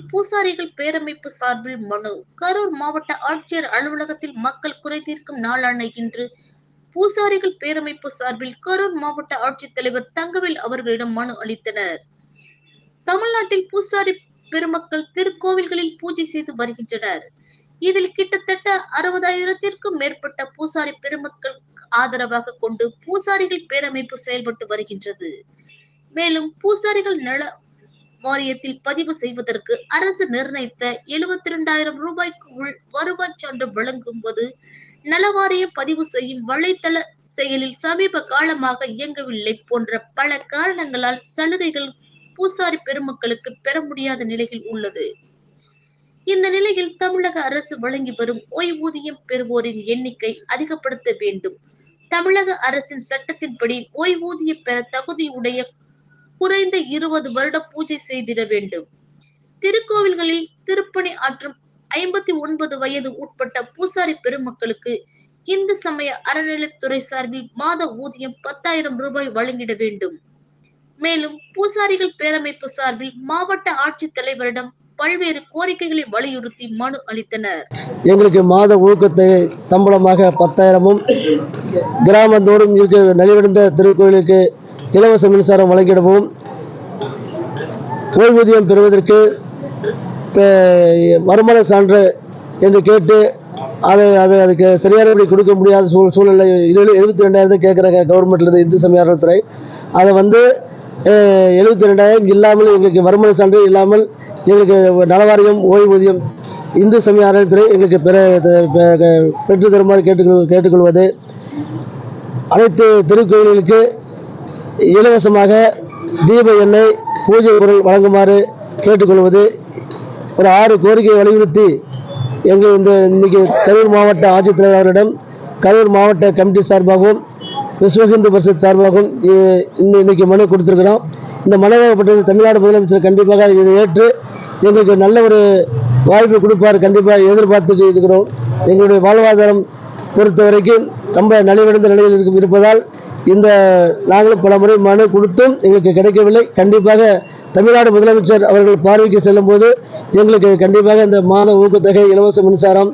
பூசாரிகள் பேரமைப்பு சார்பில் மனு. கரூர் மாவட்ட ஆட்சியர் அலுவலகத்தில் மக்கள் குறை தீர்க்கும் நாளான இன்று பூசாரிகள் பேரமைப்பு சார்பில் கரூர் மாவட்ட ஆட்சித்தலைவர் தங்கவேல் அவர்களிடம் மனு அளித்தனர். தமிழ்நாட்டில் பூசாரி பெருமக்கள் திருக்கோவில்களில் பூஜை செய்து வருகின்றனர். இதில் கிட்டத்தட்ட அறுபதாயிரத்திற்கும் மேற்பட்ட பூசாரி பெருமக்கள் ஆதரவாக கொண்டு பூசாரிகள் பேரமைப்பு செயல்பட்டு வருகின்றது. மேலும் பூசாரிகள் நல வாரியத்தில் பதிவு செய்வதற்கு அரசு நிர்ணயித்த எழுபத்தி இரண்டாயிரம் ரூபாய்க்கு உள் வருவாய் சான்று வழங்கும்போது நலவாரியம் பதிவு செய்யும் வலைத்தள செயலில் சமீப காலமாக இயங்கவில்லை போன்ற பல காரணங்களால் சலுகைகள் பூசாரி பெருமக்களுக்கு பெற முடியாத நிலையில் உள்ளது. இந்த நிலையில் தமிழக அரசு வழங்கி வரும் ஓய்வூதியம் பெறுவோரின் எண்ணிக்கை அதிகப்படுத்த வேண்டும். தமிழக அரசின் சட்டத்தின்படி ஓய்வூதியம் பெற தகுதியுடைய குறைந்த இருபது வருட பூஜை செய்திட வேண்டும். திருக்கோவில்களில் திருப்பணி ஆற்றும் ஐம்பத்தி ஒன்பது வயது உட்பட்ட பூசாரி பெருமக்களுக்கு இந்து சமய அறநிலைத்துறை சார்பில் மாத ஊதியம் பத்தாயிரம் ரூபாய் வழங்கிட வேண்டும். மேலும் பூசாரிகள் பேரமைப்பு சார்பில் மாவட்ட ஆட்சித்தலைவரிடம் பல்வேறு கோரிக்கைகளை வலியுறுத்தி மனு அளித்தனர். எங்களுக்கு மாத ஊக்கத்தை சம்பளமாக பத்தாயிரமும் கிராமந்தோறும் இருக்க நலிவடைந்த திருக்கோயிலுக்கு இலவச மின்சாரம் வழங்கிடவும். ஓய்வூதியம் பெறுவதற்கு வருமான சான்று என்று கேட்டு அதை அது அதுக்கு சரியானபடி கொடுக்க முடியாத சூழ் சூழ்நிலை எழுபத்தி ரெண்டாயிரம் கேட்குறாங்க கவர்மெண்ட்லேருந்து இந்து சமய துறை அதை வந்து எழுபத்தி ரெண்டாயிரம் இல்லாமல் எங்களுக்கு வருமான சான்று இல்லாமல் எங்களுக்கு நலவாரியம் ஓய்வூதியம் இந்து சமய அறநிலையத்துறை எங்களுக்கு பெற பெற்று தருமாறு கேட்டுக்கொள் கேட்டுக்கொள்வது. அனைத்து திருக்கோயில்களுக்கு இலவசமாக தீப எண்ணெய் பூஜை பொருள் வழங்குமாறு கேட்டுக்கொள்வது ஒரு ஆறு கோரிக்கையை வலியுறுத்தி எங்கள் இந்த இன்றைக்கி கரூர் மாவட்ட ஆட்சித்தலைவர் அவரிடம் கரூர் மாவட்ட கமிட்டி சார்பாகவும் விஸ்வ ஹிந்து பரிஷத் சார்பாகவும் இ- இன்னைக்கு மனு கொடுத்துருக்கிறோம். இந்த மனுவாகப்பட்டது தமிழ்நாடு முதலமைச்சர் கண்டிப்பாக இதை ஏற்று எங்களுக்கு நல்ல ஒரு வாய்ப்பு கொடுப்பார். கண்டிப்பாக எதிர்பார்த்துட்டு இருக்கிறோம். எங்களுடைய வாழ்வாதாரம் பொறுத்த வரைக்கும் ரொம்ப நலிவடைந்த நிலையில் இருப்பதால் இந்த நாங்களும் பல முறை மனு கொடுத்தும் எங்களுக்கு கிடைக்கவில்லை. கண்டிப்பாக தமிழ்நாடு முதலமைச்சர் அவர்கள் பார்வைக்கு செல்லும் போது எங்களுக்கு கண்டிப்பாக இந்த மாத ஊக்கத்தொகை இலவச மின்சாரம்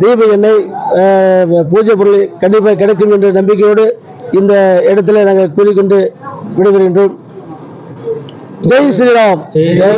தீப எண்ணெய் அஹ், பூஜை பொருள் கண்டிப்பாக கிடைக்கும் என்ற நம்பிக்கையோடு இந்த இடத்துல நாங்கள் கூறிக்கொண்டு விடுபடுகின்றோம் ஜெய் ஸ்ரீராம். ஜெய்.